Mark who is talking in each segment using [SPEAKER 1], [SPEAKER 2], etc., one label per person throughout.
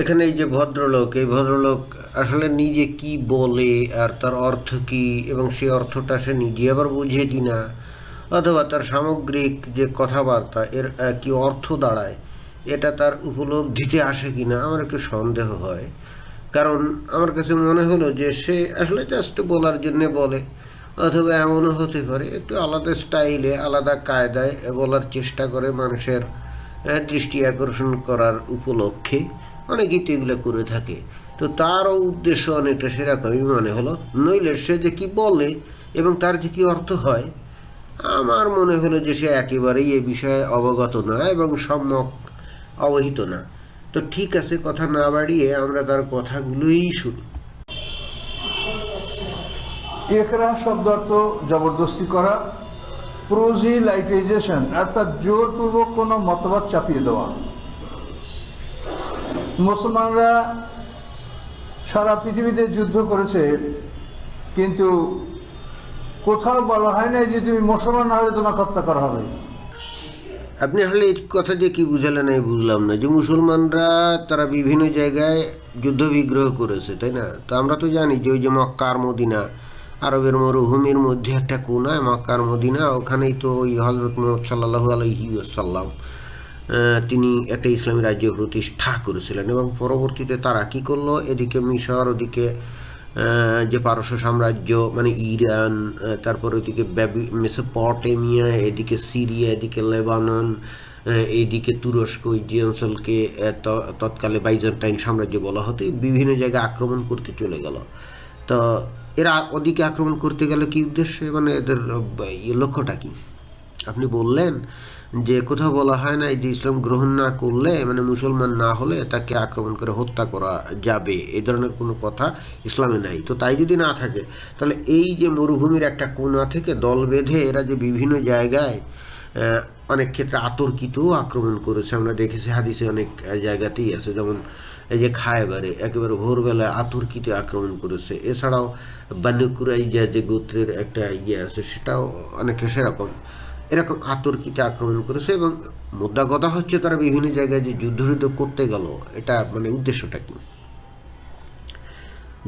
[SPEAKER 1] এখানে এই যে ভদ্রলোক, এই ভদ্রলোক আসলে নিজে কি বলে আর তার অর্থ কি এবং সেই অর্থটা সে নিজে আবার বুঝে কি না অথবা তার সামগ্রিক যে কথাবার্তা, এর কি অর্থ দাঁড়ায়, এটা তার উপলব্ধিতে আসে কি না আমার একটু সন্দেহ হয়। কারণ আমার কাছে মনে হলো যে সে আসলে জাস্ট বলার জন্যে বলে, অথবা এমনও হতে পারে, একটু আলাদা স্টাইলে, আলাদা কায়দায় বলার চেষ্টা করে মানুষের দৃষ্টি আকর্ষণ করার উপলক্ষে। অনেকেই তো এগুলো করে থাকে। তো তারও উদ্দেশ্য অনেকটা সেরকমই মনে হলো। নইলে সে যে কি বলে এবং তার যে কি অর্থ হয়, আমার মনে হলো যে সে একেবারেই এ বিষয়ে অবগত না এবং সম্যক অবহিত না। তো ঠিক আছে, কথা না বাড়িয়ে আমরা তার কথাগুলোই শুনি।
[SPEAKER 2] একরা শব্দ অর্থ জবরদস্তি করা প্রোজিলাইটাইজেশন অর্থাৎ জোরপূর্বক কোনো মতবাদ চাপিয়ে দেওয়া। মুসলমানরা সারা পৃথিবীতে যুদ্ধ করেছে, কিন্তু কোথাও বলা হয় নাই যে তুমি মুসলমান না হলে তোমাকে হত্যা করা হবে।
[SPEAKER 1] আপনি আসলে এই কথা যে কি বুঝালেন আমি বুঝলাম না, যে মুসলমানরা তারা বিভিন্ন জায়গায় যুদ্ধ বিগ্রহ করেছে, তাই না? তো আমরা তো জানি যে ওই যে মক্কার মদিনা, আরবের মরুভূমির মধ্যে একটা কোনায় মক্কার মদিনা, ওখানেই তো ওই হজরত মোহাম্মদ সাল্লাহু আলহি সাল্লাম তিনি একটা ইসলামী রাজ্য প্রতিষ্ঠা করেছিলেন এবং পরবর্তীতে তারা কি করল? এদিকে মিশর, ওদিকে যে পারস্য সাম্রাজ্য মানে ইরান তারপর ব্যাবি, মেসোপটেমিয়া, এদিকে সিরিয়া, এদিকে লেবানন এইদিকে তুরস্ক যে অঞ্চলকে তৎকালে বাইজেন্টাইন সাম্রাজ্য বলা হতো বিভিন্ন জায়গায় আক্রমণ করতে চলে গেল। তো এরা ওদিকে আক্রমণ করতে গেলে কি উদ্দেশ্যে? মানে এদের ইয়ে লক্ষ্যটা কি? আপনি বললেন যে কোথাও বলা হয় না যে ইসলাম গ্রহণ না করলে মানে মুসলমান না হলে তাকে আক্রমণ করে হত্যা করা যাবে। এই ধরনের কোনো কথা ইসলামে নাই। তো তাই যদি না থাকে, তাহলে এই যে মরুভূমির একটা কোনা থেকে দল বেঁধে এরা যে বিভিন্ন জায়গায় অনেক ক্ষেত্রে আতর্কিত আক্রমণ করেছে। আমরা দেখেছি হাদিসে অনেক জায়গাতেই আছে, যেমন এই যে খায়বারে একেবারে ভোরবেলায় আতর্কিতে আক্রমণ করেছে। এছাড়াও বানুকুরাই যে গোত্রের একটা ইয়ে আছে, সেটাও অনেকটা সেরকম। এরকম আতর্কিতে আক্রমণ করেছে এবং মুদ্রা কথা হচ্ছে তারা বিভিন্ন জায়গায় যে যুদ্ধ যুদ্ধ করতে গেল, এটা মানে উদ্দেশ্যটা কি?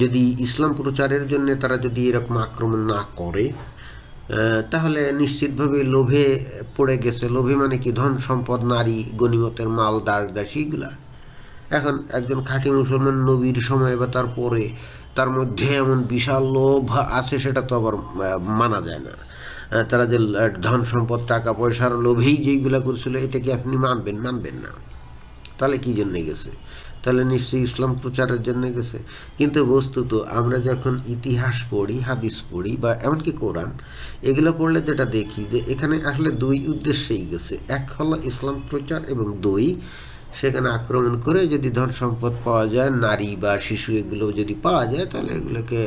[SPEAKER 1] যদি ইসলাম প্রচারের জন্য তারা যদি এরকম আক্রমণ না করে তাহলে নিশ্চিতভাবে লোভে পড়ে গেছে। লোভে মানে কি? ধন সম্পদ, নারী, গণিমতের মাল, দাস, দাসী, এগুলা। এখন একজন খাঁটি মুসলমান নবীর সময় বা তারপরে তার মধ্যে এমন বিশাল লোভ আছে, সেটা তো আবার মানা যায় না। তারা যে ধন সম্পদ, টাকা, পয়সার লোভেই যেইগুলা করছিল এটা কি আপনি মানবেন মানবেন না। তাহলে কি জন্যে গেছে? তাহলে নিশ্চয়ই ইসলাম প্রচারের জন্য গেছে। কিন্তু বস্তুত আমরা যখন ইতিহাস পড়ি, হাদিস পড়ি, বা এমনকি কোরআন, এগুলো পড়লে যেটা দেখি যে, এখানে আসলে দুই উদ্দেশ্যেই গেছে। এক হলো ইসলাম প্রচার এবং দুই সেখানে আক্রমণ করে যদি ধন সম্পদ পাওয়া যায়, নারী বা শিশু এগুলো যদি পাওয়া যায়, তাহলে এগুলোকে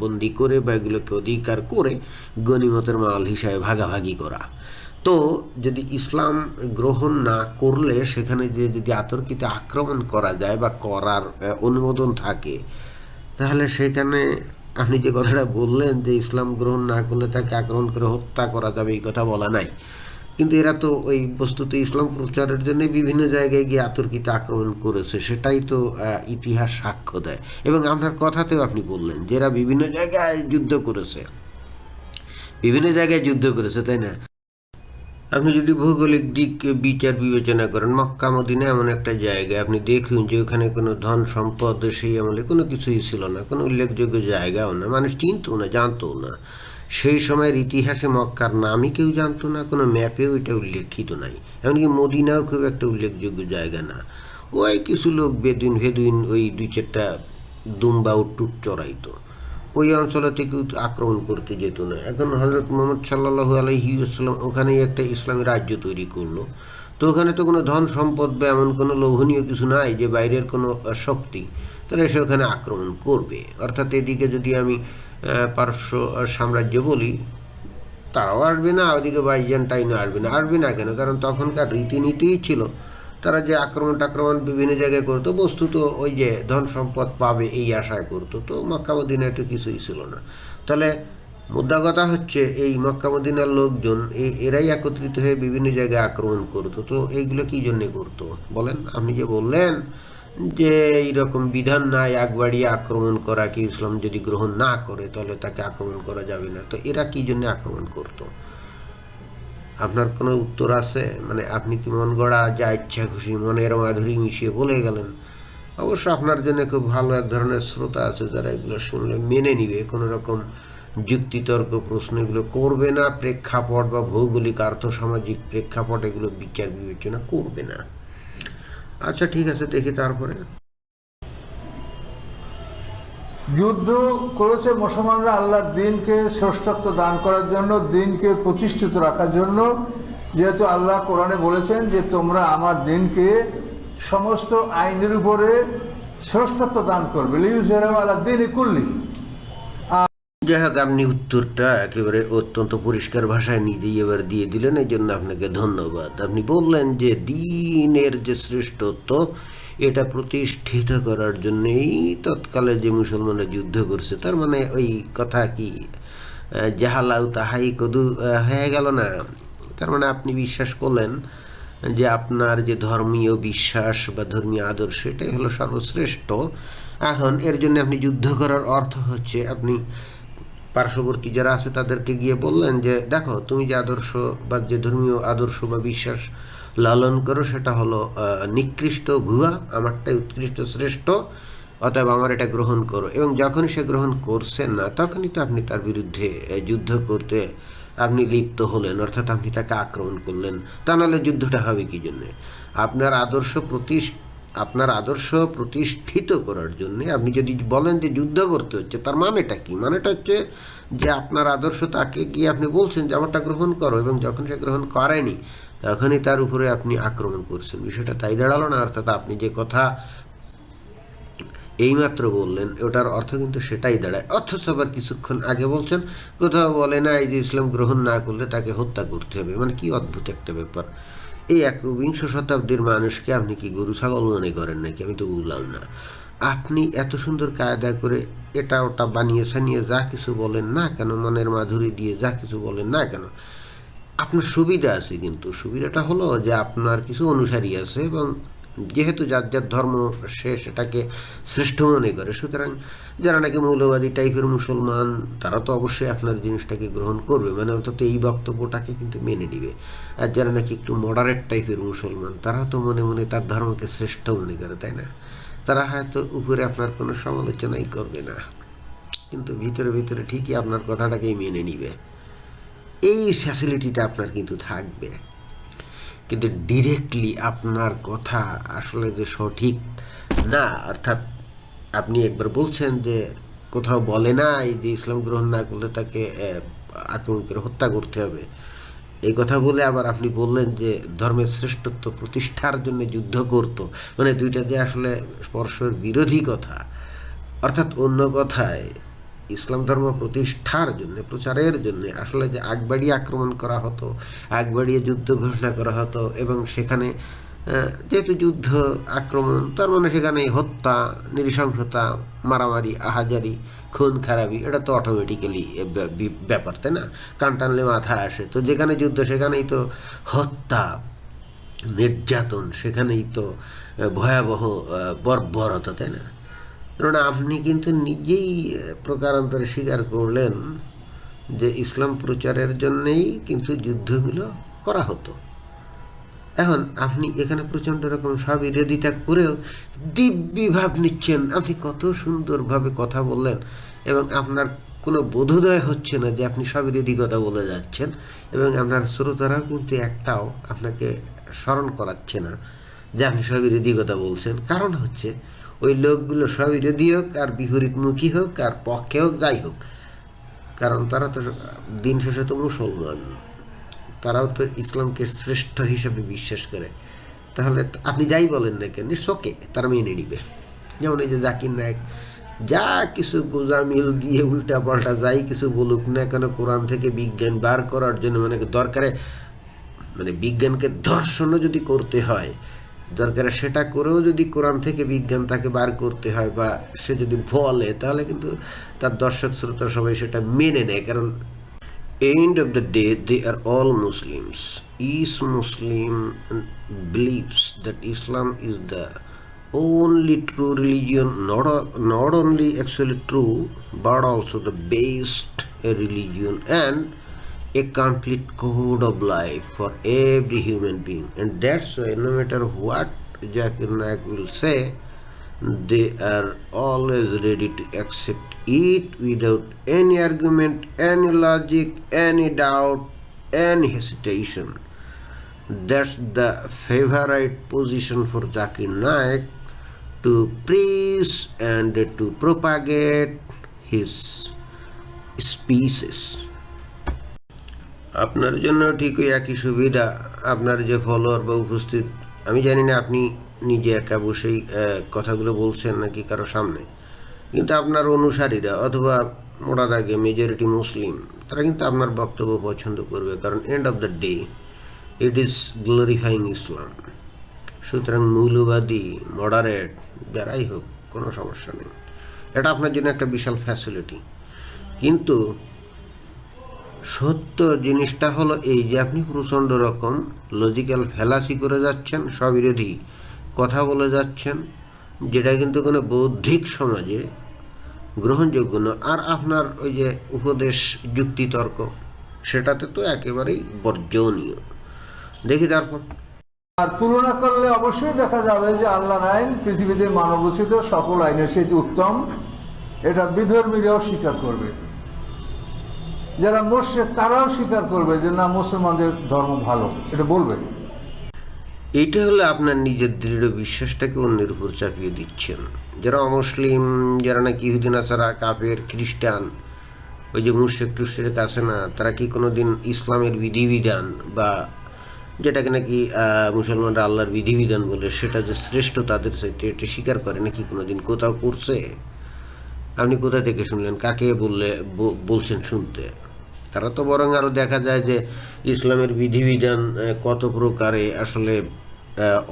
[SPEAKER 1] বন্দি করে বা এগুলোকে অধিকার করে গণিমতের মাল হিসাবে ভাগাভাগি করা। তো যদি ইসলাম গ্রহণ না করলে সেখানে যে যদি আতর্কিত আক্রমণ করা যায় বা করার অনুমোদন থাকে, তাহলে সেখানে আপনি যে কথাটা বললেন যে ইসলাম গ্রহণ না করলে তাকে আক্রমণ করে হত্যা করা যাবে, এই কথা বলা নাই। কিন্তু এরা তো ওই বস্তুত ইসলাম প্রচারের জন্য বিভিন্ন জায়গায় গিয়ে আতর্কিত আক্রমণ করেছে, সেটাই তো ইতিহাস সাক্ষ্য দেয়। এবং আপনার কথাতেও আপনি বললেন যে এরা বিভিন্ন জায়গায় যুদ্ধ করেছে। বিভিন্ন জায়গায় যুদ্ধ করেছে, তাই না? আপনি যদি ভৌগোলিক দিক বিচার বিবেচনা করেন, মক্কা মদিনা এমন একটা জায়গা, আপনি দেখুন যে ওখানে কোনো ধন সম্পদ, সেই আমলে কোনো কিছুই ছিল না, কোনো উল্লেখযোগ্য জায়গাও না, মানুষ চিনতো না জানতো না। সেই সময়ের ইতিহাসে মক্কার নামই কেউ জানতো না, কোনো ম্যাপেও এটা উল্লেখিত নাই। এমনকি মদিনাও খুব একটা উল্লেখযোগ্য জায়গা না। ওই কিছু লোক বেদুইন ভেদুইন ওই দুই চারটা দুম্বা উট্টুট চড়াইতো। ওই অঞ্চলে থেকে আক্রমণ করতে যেত না। এখন হজরত মোহাম্মদ সাল্লাহ আলহিউসালাম ওখানেই একটা ইসলামী রাজ্য তৈরি করল। তো ওখানে তো কোনো ধন সম্পদ বা এমন কোনো লোভনীয় কিছু নাই যে বাইরের কোনো শক্তি, তাহলে সে ওখানে আক্রমণ করবে। অর্থাৎ এদিকে যদি আমি পারস্য সাম্রাজ্য বলি, তারাও আসবে না, ওদিকে বাইজেন্টাইনও আসবে না আসবে না কেন? কারণ তখনকার রীতিনীতিই ছিল, তারা যে আক্রমণ টাক্রমণ বিভিন্ন জায়গায় করতো, বস্তুত ওই যে ধন সম্পদ পাবে এই আশায় করতো, তো মক্কা মদিনায় তো কিছুই ছিল না। তাহলে মুদ্রা কথা হচ্ছে, এই মক্কা মদিনার লোকজন এরাই একত্রিত হয়ে বিভিন্ন জায়গায় আক্রমণ করতো, তো এইগুলো কী জন্যে করতো? বলেন, আপনি যে বললেন যে এইরকম বিধান নাই একবাড়িয়ে আক্রমণ করা কি ইসলাম যদি গ্রহণ না করে, তাহলে তাকে আক্রমণ করা যাবে না। তো এরা কি জন্য আক্রমণ করতো? আপনার কোনো উত্তর আছে? মানে আপনি কি মন গড়া, যা ইচ্ছা খুশি মনের মাধুরী মিশিয়ে বলে গেলেন? অবশ্য আপনার জন্য খুব ভালো এক ধরনের শ্রোতা আছে যারা এগুলো শুনলে মেনে নিবে। কোনো রকম যুক্তিতর্ক প্রশ্ন এগুলো করবে না। প্রেক্ষাপট বা ভৌগোলিক, আর্থসামাজিক প্রেক্ষাপট এগুলো বিচার বিবেচনা করবে না। আচ্ছা ঠিক আছে, দেখি তারপরে।
[SPEAKER 2] যুদ্ধ করেছে মুসলমানরা আল্লাহর দিনকে শ্রেষ্ঠত্ব দান করার জন্য, দিনকে প্রতিষ্ঠিত রাখার জন্য। যেহেতু আল্লাহ কোরআনে বলেছেন যে, তোমরা আমার দিনকে সমস্ত আইনের উপরে শ্রেষ্ঠত্ব দান করবে। লিউজেরাও আল্লাহ দিন কুল্লি
[SPEAKER 1] যাই হোক আপনি উত্তরটা একেবারে অত্যন্ত পরিষ্কার ভাষায় নিজেই এবার দিয়ে দিলেন এই জন্য আপনাকে ধন্যবাদ। আপনি বললেন যে দিনের যে শ্রেষ্ঠত্ব এটা প্রতিষ্ঠিত করার জন্যই তৎকালে যে মুসলমানরা যুদ্ধ করছে তার মানে ওই কথা কি আহ, যাহালাউ তাহাই কদু হয়ে গেল না? তার মানে আপনি বিশ্বাস করলেন যে আপনার যে ধর্মীয় বিশ্বাস বা ধর্মীয় আদর্শ এটাই হলো সর্বশ্রেষ্ঠ। এখন এর জন্য আপনি যুদ্ধ করার অর্থ হচ্ছে আপনি পার্শ্ববর্তী যারা আছে তাদেরকে গিয়ে বললেন যে, দেখো, তুমি যে আদর্শ বা যে ধর্মীয় আদর্শ বা বিশ্বাস লালন করো, সেটা হলো নিকৃষ্ট ভুয়া, আমারটাই উৎকৃষ্ট শ্রেষ্ঠ, অতএব আমার এটা গ্রহণ করো। এবং যখন সে গ্রহণ করছে না, তখনই তো আপনি তার বিরুদ্ধে যুদ্ধ করতে আপনি লিপ্ত হলেন, অর্থাৎ আপনি তাকে আক্রমণ করলেন। তা নাহলে যুদ্ধটা হবে কি জন্যে? আপনার আদর্শ প্রতিষ্ঠ আপনার আদর্শ প্রতিষ্ঠিত করার জন্য আপনি যদি বলেন যে যুদ্ধ করতে হচ্ছে, তার মানেটা কি? মানেটা হচ্ছে যে আপনার আদর্শ তাকে গিয়ে আপনি বলছেন যে আমারটা গ্রহণ করো এবং যখন সে গ্রহণ করেনি, তখনই তার উপরে আপনি আক্রমণ করছেন। বিষয়টা তাই দাঁড়াল না, অর্থাৎ আপনি যে কথা এইমাত্র বললেন, ওটার অর্থ কিন্তু সেটাই দাঁড়ায়। অথচ আবার কিছুক্ষণ আগে বলছেন, কোথাও বলে না এই যে ইসলাম গ্রহণ না করলে তাকে হত্যা করতে হবে। মানে কি অদ্ভুত একটা ব্যাপার। এই একবিংশ শতাব্দীর মানুষকে আপনি কি গরু ছাগল মনে করেন নাকি? আমি তো বুঝলাম না। আপনি এত সুন্দর কায়দা করে এটা ওটা বানিয়ে সানিয়ে যা কিছু বলেন না কেন, মনের মাধুরী দিয়ে যা কিছু বলেন না কেন, আপনার সুবিধা আছে কিন্তু। সুবিধাটা হলো যে আপনার কিছু অনুসারী আছে এবং যেহেতু যার যার ধর্ম সে সেটাকে শ্রেষ্ঠ মনে করে। সুতরাং যারা নাকি মৌলবাদী টাইপের মুসলমান, তারা তো অবশ্যই আপনার জিনিসটাকে গ্রহণ করবে। মানে অন্তত এই বক্তব্যটাকে কিন্তু মেনে নিবে। আর যারা নাকি একটু মডারেট টাইপের মুসলমান, তারা তো মনে মনে তার ধর্মকে শ্রেষ্ঠ মনে করে, তাই না? তারা হয়তো উপরে আপনার কোনো সমালোচনাই করবে না। কিন্তু ভিতরে ভিতরে ঠিকই আপনার কথাটাকেই মেনে নিবে। এই ফ্যাসিলিটিটা আপনার কিন্তু থাকবে। কিন্তু ডিরেক্টলি আপনার কথা আসলে যে সঠিক না, অর্থাৎ আপনি একবার বলছেন যে কোথাও বলে না এই যে ইসলাম গ্রহণ না করলে তাকে আক্রমণ করে হত্যা করতে হবে। এই কথা বলে আবার আপনি বললেন যে ধর্মের শ্রেষ্ঠত্ব প্রতিষ্ঠার জন্য যুদ্ধ করত। মানে দুইটা যে আসলে পরস্পর বিরোধী কথা। অর্থাৎ অন্য কথায় ইসলাম ধর্ম প্রতিষ্ঠার জন্য, প্রচারের জন্য আসলে যে আগবাড়িয়ে আক্রমণ করা হতো আগবাড়িয়ে যুদ্ধ ঘোষণা করা হতো এবং সেখানে যেহেতু যুদ্ধ, আক্রমণ, তার মানে সেখানে হত্যা, নৃশংসতা, মারামারি, আহাজারি, খুন, খারাপি, এটা তো অটোমেটিক্যালি ব্যাপার, তাই না? কান টানলে মাথা আসে, তো যেখানে যুদ্ধ সেখানেই তো হত্যা, নির্যাতন, সেখানেই তো ভয়াবহ বর্বরতা, তাই না? কারণ আপনি কিন্তু নিজেই প্রকারান্তরে স্বীকার করলেন যে ইসলাম প্রচারের জন্যেই কিন্তু যুদ্ধগুলো করা হতো। এখন আপনি এখানে প্রচণ্ড রকম স্ববিরোধিতা করেও দিব্যি ভাব নিচ্ছেন। আপনি কত সুন্দরভাবে কথা বললেন এবং আপনার কোনো বোধোদয় হচ্ছে না যে আপনি স্ববিরোধী কথা বলে যাচ্ছেন এবং আপনার শ্রোতারাও কিন্তু একটাও আপনাকে স্মরণ করাচ্ছে না যে আপনি স্ববিরোধী কথা বলছেন। কারণ হচ্ছে ওই লোকগুলো সবই স্ববিরোধী হোক, আর বিপরীতমুখী হোক, আর পক্ষে হোক, যাই হোক। কারণ তারা তো দিন শেষে তো মুসলমান। তারাও তো ইসলামকে শ্রেষ্ঠ হিসেবে বিশ্বাস করে। তাহলে আপনি যাই বলেন না কেন শোকে তারা মেনে নিবে। যেমন এই যে জাকির নায়ক, যা কিছু গোজামিল দিয়ে উল্টা পাল্টা যাই কিছু বলুক না কেন, কোরআন থেকে বিজ্ঞান বার করার জন্য মানে দরকারে মানে বিজ্ঞানকে ধর্ষণও যদি করতে হয় দরকার সেটা করেও যদি কোরআন থেকে বিজ্ঞান তাকে বার করতে হয় বা সে যদি বলে, তাহলে কিন্তু তার দর্শক, শ্রোতা সবাই সেটা মেনে নেয়। কারণ end of the day they are all Muslims is Muslim believes that Islam is the only true religion not not only actually true but also the best religion and a complete code of life for every human being. And that's why no matter what Zakir Naik will say, they are always ready to accept it without any argument, any logic, any doubt, any hesitation. That's the favorite position for Zakir Naik to preach and to propagate his speeches. আপনার জন্য ঠিকই একই সুবিধা। আপনার যে follower বা উপস্থিত, আমি জানি না আপনি নিজে একা বসেই কথাগুলো বলছেন নাকি কারও সামনে। কিন্তু আপনার অনুসারীরা অথবা মোটা আগে মেজরিটি মুসলিম, তারা কিন্তু আপনার বক্তব্য পছন্দ করবে। কারণ end of the day it is glorifying Islam সুতরাং মৌলবাদী মডারেট যারাই হোক, কোনো সমস্যা নেই। এটা আপনার জন্য একটা বিশাল ফ্যাসিলিটি কিন্তু সত্য জিনিসটা হলো এই যে আপনি প্রচণ্ড রকম লজিক্যাল ফেলাসি করে যাচ্ছেন, স্ববিরোধী কথা বলে যাচ্ছেন, যেটা কিন্তু কোনো বৌদ্ধিক সমাজে গ্রহণযোগ্য না আর আপনার ওই যে উপদেশ যুক্তিতর্ক, সেটাতে তো একেবারেই বর্জনীয়। দেখি তারপর।
[SPEAKER 2] আর তুলনা করলে অবশ্যই দেখা যাবে যে আল্লাহর আইন পৃথিবীতে মানবরচিত সকল আইনের সেটি উত্তম, এটা বিধর্মীরাও স্বীকার করবে। যারা মোর্শেক তারাও স্বীকার করবে যে না, মুসলমানদের ধর্ম ভালো। এটা বলবে।
[SPEAKER 1] এইটা হলো আপনার নিজের দৃঢ় বিশ্বাসটাকে অন্যের উপর চাপিয়ে দিচ্ছেন। যারা অমুসলিম, যারা নাকি ইহুদিন আসারা কাপের খ্রিস্টান, ওই যে মুর্শেক টুর্শেক আছে না, তারা কি কোনো দিন ইসলামের বিধিবিধান বা যেটাকে নাকি মুসলমানরা আল্লাহর বিধিবিধান বলে, সেটা যে শ্রেষ্ঠ তাদের সাথে এটা স্বীকার করে নাকি কোনো দিন কোথাও করছে? আপনি কোথা থেকে শুনলেন? কাকে বললে বলছেন শুনতে? তারা তো বরং আরও দেখা যায় যে ইসলামের বিধিবিধান কত প্রকারে আসলে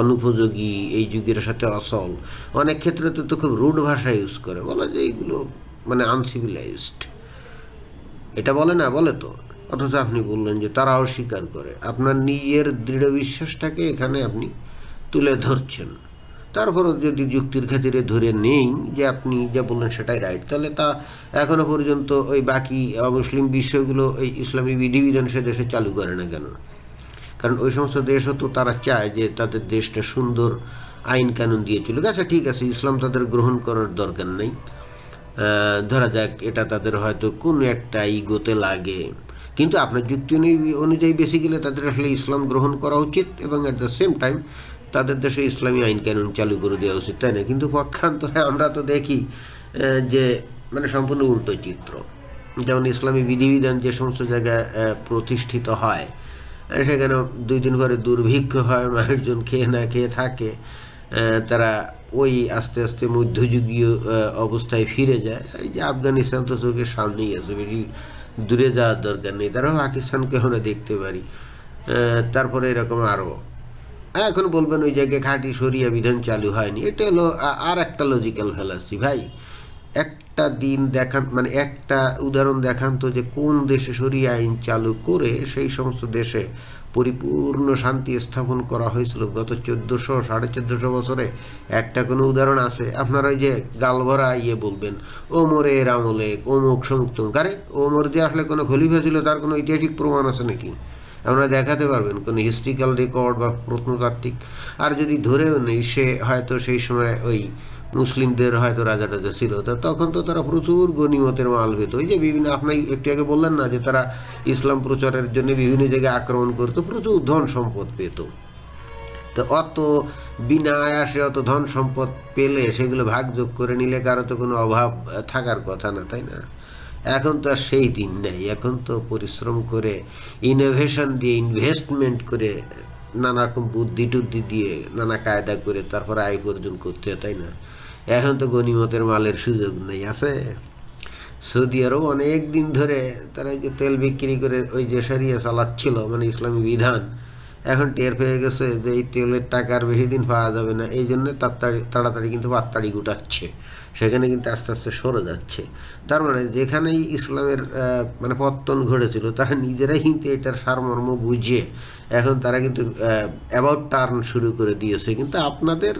[SPEAKER 1] অনুপযোগী এই যুগের সাথে অসল অনেক ক্ষেত্রে তো তো খুব রুড ভাষা ইউজ করে। বলে যে এইগুলো মানে আনসিভিলাইজড এটা বলে না, বলে তো। অথচ আপনি বললেন যে তারাও স্বীকার করে। আপনার নিজের দৃঢ় বিশ্বাসটাকে এখানে আপনি তুলে ধরছেন। তারপরও যদি যুক্তির খাতিরে ধরে নেই যে আপনি যা বললেন সেটাই রাইট তাহলে তা এখনও পর্যন্ত ওই বাকি মুসলিম বিষয়গুলো এই ইসলামী বিধিবিধান সে দেশে চালু করে না কেন? কারণ ওই সমস্ত দেশও তো তারা চায় যে তাদের দেশটা সুন্দর আইন কানুন দিয়ে চলুক আচ্ছা ঠিক আছে, ইসলাম তাদের গ্রহণ করার দরকার নেই। ধরা যাক এটা তাদের হয়তো কোনো একটা ইগোতে লাগে। কিন্তু আপনার যুক্তি অনুযায়ী- বেশি গেলে তাদের আসলে ইসলাম গ্রহণ করা উচিত এবং অ্যাট দ্য সেম টাইম তাদের দেশে ইসলামী আইন কানুন চালু করে দেওয়া উচিত, তাই না? কিন্তু পক্ষান্তরে আমরা তো দেখি যে মানে সম্পূর্ণ উল্টো চিত্র। যেমন ইসলামী বিধিবিধান যে সমস্ত জায়গায় প্রতিষ্ঠিত হয় সেখানে দুই দিন পরে দুর্ভিক্ষ হয়, মানুষজন খেয়ে না খেয়ে থাকে তারা ওই আস্তে আস্তে মধ্যযুগীয় অবস্থায় ফিরে যায়। এই যে আফগানিস্তান তো চোখের সামনেই আছে, বেশি দূরে যাওয়ার দরকার নেই, তারাও পাকিস্তানকে আমরা দেখতে পারি। তারপরে এরকম আরও হ্যাঁ এখন বলবেন ওই জায়গায় খাঁটি সরিয়া বিধান চালু হয়নি। এটা হলো আর একটা লজিক্যাল ফেলাসি ভাই। একটা দিন দেখান মানে একটা উদাহরণ দেখান তো যে কোন দেশে সরিয়া আইন চালু করে সেই সমস্ত দেশে পরিপূর্ণ শান্তি স্থাপন করা হয়েছিল। গত চোদ্দোশো, সাড়ে চোদ্দোশো বছরে একটা কোনো উদাহরণ আছে? আপনারা ওই যে গালভরা ইয়ে বলবেন, ওমরের আমলে অমুক সমুক তমুক আরে, ওমর যে আসলে কোনো খলিফা ছিল তার কোনো ঐতিহাসিক প্রমাণ আছে নাকি? আপনারা দেখাতে পারবেন কোনো হিস্ট্রিক্যাল রেকর্ড বা প্রত্নতাত্ত্বিক। আর যদি ধরেও নেই, সে হয়তো সেই সময় ওই মুসলিমদের হয়তো রাজা টাজা ছিল, তা তখন তো তারা প্রচুর গণিমতের মাল পেত। ওই যে বিভিন্ন, আপনি একটু আগে বললেন না যে তারা ইসলাম প্রচারের জন্য বিভিন্ন জায়গায় আক্রমণ করতো, প্রচুর ধন সম্পদ পেত। তো অত বিনা আয়াসে অত ধন সম্পদ পেলে সেগুলো ভাগযোগ করে নিলে কারও তো কোনো অভাব থাকার কথা না, তাই না? এখন তো আর সেই দিন নেই। এখন তো পরিশ্রম করে ইনোভেশন দিয়ে ইনভেস্টমেন্ট করে নানা রকম বুদ্ধি টুদ্ধি দিয়ে নানা কায়দা করে তারপর আয় উপার্জন করতে হয়, তাই না? এখন তো গণিমতের মালের সুযোগ নেই, আছে? সৌদি আরব অনেক দিন ধরে তারা যে তেল বিক্রি করে ওই যে সারিয়া চালাচ্ছিল মানে ইসলামী বিধান এখন টের পেয়ে গেছে যে এই তেলের টাকা আর বেশি দিন পাওয়া যাবে না। এই জন্য তাড়াতাড়ি তাড়াতাড়ি কিন্তু পাত্তাড়ি গুটাচ্ছে। সেখানে কিন্তু আস্তে আস্তে সরে যাচ্ছে। তার মানে যেখানেই ইসলামের মানে পত্তন ঘটেছিল, তারা নিজেরাই কিন্তু এটার সারমর্ম বুঝে এখন তারা কিন্তু অ্যাবাউট টার্ন শুরু করে দিয়েছে। কিন্তু আপনাদের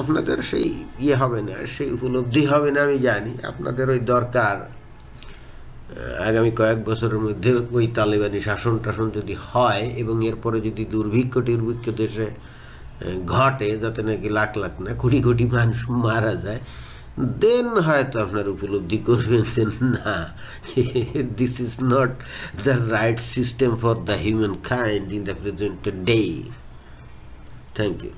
[SPEAKER 1] আপনাদের সেই ইয়ে হবে না, সেই উপলব্ধি হবে না, আমি জানি। আপনাদের ওই দরকার। আগামী কয়েক বছরের মধ্যে ওই তালেবানি শাসন টাসন যদি হয় এবং এরপরে যদি দুর্ভিক্ষ টির্ভিক্ষ দেশে ঘটে, যাতে নাকি লাখ লাখ না কোটি কোটি মানুষ মারা যায় দেন হয়তো আপনার উপলব্ধি করবেন যে না this is not the right system for the humankind in the present day thank you